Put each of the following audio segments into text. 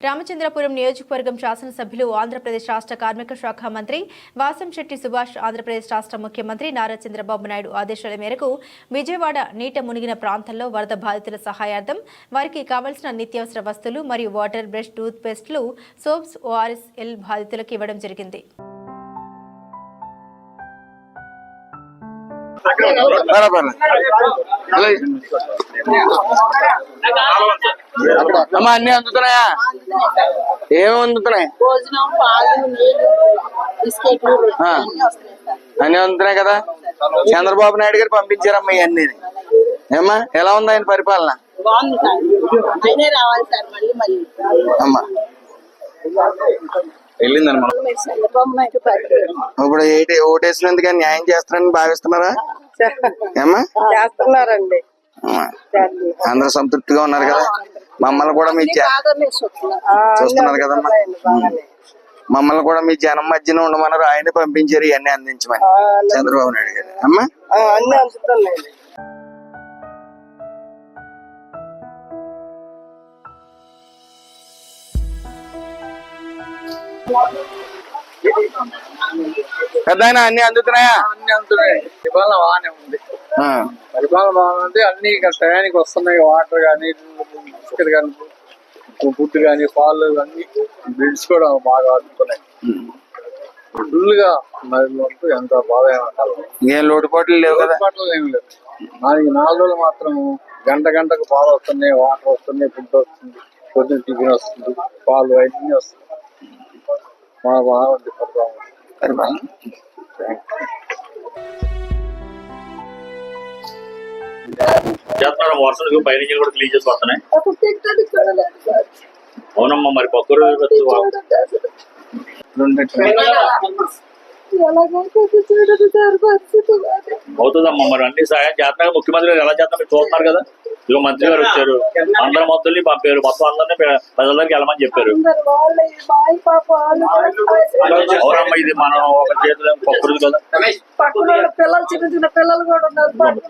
రామచంద్రపురం నియోజకవర్గం శాసనసభ్యులు ఆంధ్రప్రదేశ్ రాష్ట్ర కార్మిక శాఖ మంత్రి వాసంశెట్టి సుభాష్ ఆంధ్రప్రదేశ్ రాష్ట్ర ముఖ్యమంత్రి నారా చంద్రబాబు నాయుడు ఆదేశాల మేరకు విజయవాడ నీట మునిగిన ప్రాంతాల్లో వరద బాధితుల సహాయార్థం వారికి కావలసిన నిత్యావసర వస్తువులు మరియు వాటర్ బ్రష్ టూత్ పేస్ట్లు సోప్స్ ఓఆర్ఎస్ఎల్ బాధితులకు ఇవ్వడం జరిగింది. బరాబర్. అమ్మా అన్ని అందుతున్నాయా? ఏమి అందుతున్నాయి? భోజనం పాలు నీళ్ళు బిస్కెట్లు ఆ. అన్నీ వస్తాయి సార్. అన్ని అందుతున్నాయి కదా? చంద్రబాబు నాయుడు గారు పంపించారమ్మా ఇవన్నీ. ఏమ్మా ఎలా ఉంది ఆయన పరిపాలన? బాగుంది సార్. ఆయనే రావాలి సార్ మళ్ళీ మళ్ళీ. అమ్మా. ఇప్పుడు ఏంటి ఓటేసినందుకు న్యాయం చేస్తారని భావిస్తున్నారా? ఏమ్మా? చేస్తున్నారండి. అమ్మా. అందరూ సంతృప్తిగా ఉన్నారు కదా? మమ్మల్ని కూడా మీ చూస్తున్నారు. కదమ్మా. మమ్మల్ని కూడా మీ జనం మధ్యన ఉండమన్నారు. ఆయనే పంపించారు ఇవన్నీ అందించమని. చంద్రబాబు నాయుడు గారు. అమ్మా? అందుతున్నాయండి పెద్ద అన్ని అందుతున్నాయా? అన్ని అందుతున్నాయి. పరిపాలన బాగానే ఉంది. ఆ. పరిపాలన బాగుంది. అన్ని టయానికి వస్తున్నాయి. వాటర్ కానీ బిస్కెట్ కానీ ఫుడ్ కానీ పాలు అన్ని బిల్స్ కూడా బాగా అందుతున్నాయి. ఫుల్గా ఎంత బాగా ఏం లోటుపాట్లు లేవు బట్టలు ఏమి లేదు నాలుగు నాలుగు రోజులు మాత్రం గంట గంటకు పాలు వస్తున్నాయి వాటర్ వస్తున్నాయి ఫుడ్ వస్తుంది పొద్దున్న టిఫిన్ వస్తుంది పాలు అన్ని బాగా బాగుంది కూడా క్లీన్ చేసి వస్తున్నాయి. అవునమ్మా మరి. అవుతుందమ్మా మరి అన్ని సహాయం చేస్తున్నారు ముఖ్యమంత్రి గారు ఎలా చేస్తున్నారు మీరు చూస్తున్నారు కదా? ఇక మంత్రి గారు వచ్చారు. అందరు మొత్తం పంపారు. మొత్తం అందరినీ ప్ర- ప్రజలందరికీ వెళ్ళమని చెప్పారు. అవునమ్మా ఇది? మనం ఒక చేతిలో పక్కరుది కదా. పిల్లలు చిన్న చిన్న పిల్లలు కూడా ఉన్నారు.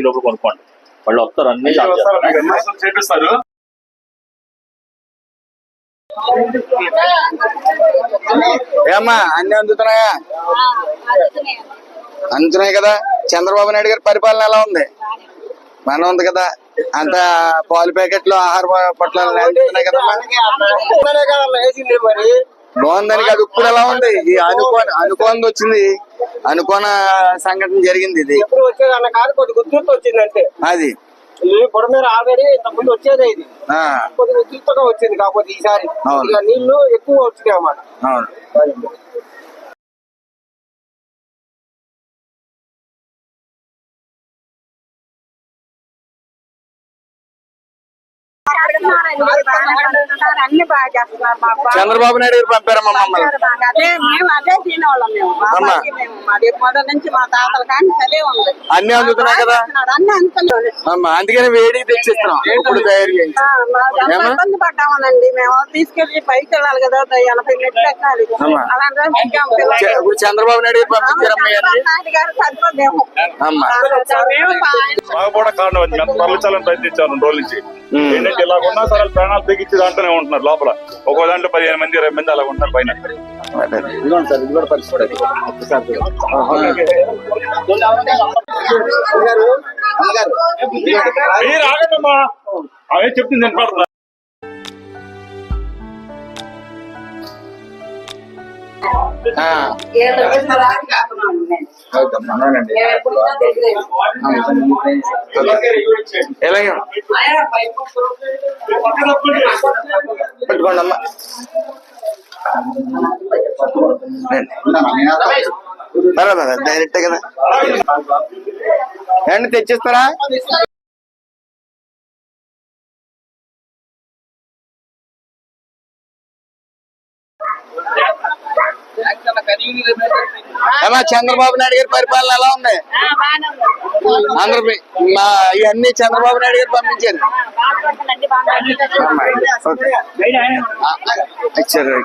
లోపల కొనుక్కోండి. వాళ్ళు వస్తారు అన్ని చేస్తారు. ఏమ్మా అన్ని అందుతున్నాయా? అందుతున్నాయి కదా. చంద్రబాబు నాయుడు గారి పరిపాలన ఎలా ఉంది? బాగానే ఉంది కదా. అంత పాలు ప్యాకెట్లు ఆహార పొట్లాలు కదమ్మా బాగుందని కాదు ఇప్పుడు ఎలా ఉంది? ఈ అనుకోని అనుకోని వచ్చింది. అనుకోన సంఘటన జరిగింది ఇది. ఇప్పుడు అది. బుడ మీద ఆల్రెడీ ఇంత ముందు వచ్చేదే ఇది. ఆ. కొద్ది ఉత్తుగా వచ్చింది కాకపోతే ఈసారి. నీళ్ళు ఎక్కువ వచ్చినాయి అన్నమాట. చంద్రబాబు నాయుడు గారు పంపారమ్మా మమ్మల్ని? అన్ని అందుతున్నాయి కదా? అన్ని అందుతున్నాయి. అమ్మా అందుకని వేడి తెచ్చిస్తున్నాం. ఇప్పుడు తయారు? ఇబ్బంది పడ్డామనండి. మేము తీసుకెళ్ళి పైకి వెళ్ళాలి కదా ఎనభై మెట్లు ఎక్కాలి? రోజు ఇప్పుడు చంద్రబాబు నాయుడు గారు పంపించారమ్మా కూడా కారణం రెండు రోజుల నుంచి. ఏంటంటే ఇలా ఉన్నా సరే ప్రాణాలు తెగించి దాంట్లోనే ఉంటున్నారు లోపల. ఒక్కో దాంట్లో పదిహేను మంది ఇరవై మంది అలా ఉంటున్నారు పైన. మీరు ఆగండమ్మా అవే చెప్తుంది వినపడతా ఆ, ఎలాగే పెట్టుకోండి అమ్మా. బరాబర్ డైరెక్ట్ కదా ఏమండి తెచ్చిస్తారా? ఏమా చంద్రబాబు నాయుడు గారి పరిపాలన ఎలా ఉంది? ఆంధ్ర మా ఇవన్నీ చంద్రబాబు నాయుడు గారు పంపించారు. అమ్మా, ఇచ్చారు.